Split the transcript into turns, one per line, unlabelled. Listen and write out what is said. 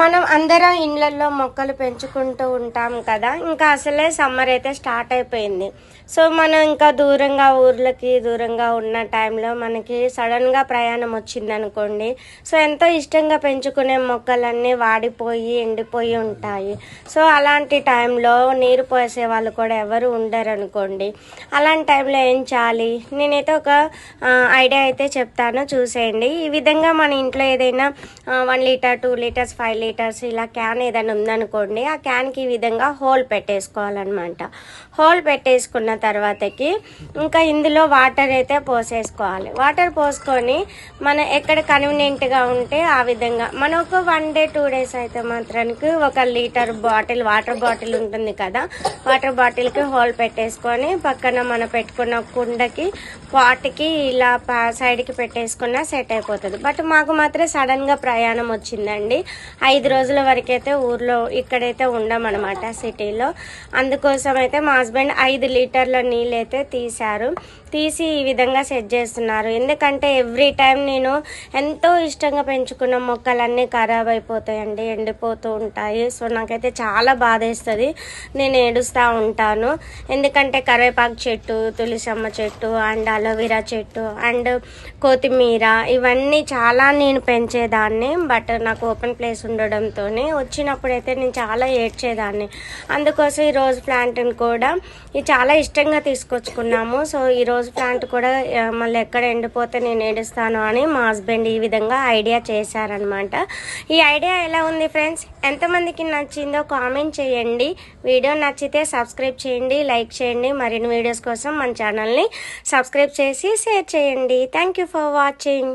మనం అందరం ఇండ్లల్లో మొక్కలు పెంచుకుంటూ ఉంటాం కదా ఇంకా అసలే సమ్మర్ అయితే స్టార్ట్ అయిపోయింది. సో మనం ఇంకా దూరంగా ఊర్లకి దూరంగా ఉన్న టైంలో మనకి సడన్గా ప్రయాణం వచ్చిందనుకోండి సో ఎంతో ఇష్టంగా పెంచుకునే మొక్కలన్నీ వాడిపోయి ఎండిపోయి ఉంటాయి. సో అలాంటి టైంలో నీరు పోసే వాళ్ళు కూడా ఎవరు ఉండరు అనుకోండి అలాంటి టైంలో ఏం చేయాలి? నేనైతే ఒక ఐడియా అయితే చెప్తాను చూసేయండి. ఈ విధంగా మన ఇంట్లో ఏదైనా one litre two litres five litres ఇలా క్యాన్ ఏదైనా ఉందనుకోండి ఆ క్యాన్కి ఈ విధంగా హోల్ పెట్టేసుకోవాలన్నమాట. హోల్ పెట్టేసుకున్న తర్వాతకి ఇంకా ఇందులో వాటర్ అయితే పోసేసుకోవాలి. వాటర్ పోసుకొని మన ఎక్కడ కన్వీనియంట్గా ఉంటే ఆ విధంగా మనం ఒక వన్ డే టూ డేస్ అయితే మాత్రానికి ఒక లీటర్ బాటిల్ వాటర్ బాటిల్ ఉంటుంది కదా వాటర్ బాటిల్కి హోల్ పెట్టేసుకొని పక్కన మనం పెట్టుకున్న కుండకి పాట్కి ఇలా సైడ్కి పెట్టేసుకున్నా సెట్ అయిపోతుంది. బట్ మాకు మాత్రం సడన్గా ప్రయాణం వచ్చిందండి. ఐదు రోజుల వరకైతే ఊర్లో ఇక్కడైతే ఉండమన్నమాట సిటీలో. అందుకోసం అయితే మా హస్బెండ్ ఐదు లీటర్ల నీళ్ళు అయితే తీశారు. తీసి ఈ విధంగా సెట్ చేస్తున్నారు. ఎందుకంటే ఎవ్రీ టైం నేను ఎంతో ఇష్టంగా పెంచుకున్న మొక్కలన్నీ ఖరాబ్ అయిపోతాయండి ఎండిపోతూ ఉంటాయి. సో నాకైతే చాలా బాధేస్తుంది. నేను ఏడుస్తూ ఉంటాను. ఎందుకంటే కరివేపాకు చెట్టు తులసమ్మ చెట్టు అండ్ అలోవెరా చెట్టు అండ్ కొత్తిమీర ఇవన్నీ చాలా నేను పెంచేదాన్ని. బట్ నాకు ఓపెన్ ప్లేస్ ఉంది ఉండడంతో వచ్చినప్పుడైతే నేను చాలా ఏడ్చేదాన్ని. అందుకోసం ఈ రోజు ప్లాంట్ని కూడా ఇది చాలా ఇష్టంగా తీసుకొచ్చుకున్నాము. సో ఈ రోజు ప్లాంట్ కూడా మళ్ళీ ఎక్కడ ఎండిపోతే నేను ఏడుస్తాను అని మా హస్బెండ్ ఈ విధంగా ఐడియా చేశారనమాట ఈ ఐడియా ఎలా ఉంది ఫ్రెండ్స్? ఎంతమందికి నచ్చిందో కామెంట్ చేయండి. వీడియో నచ్చితే సబ్స్క్రైబ్ చేయండి లైక్ చేయండి. మరిన్ని వీడియోస్ కోసం మన ఛానల్ని సబ్స్క్రైబ్ చేసి షేర్ చేయండి. Thank you for watching.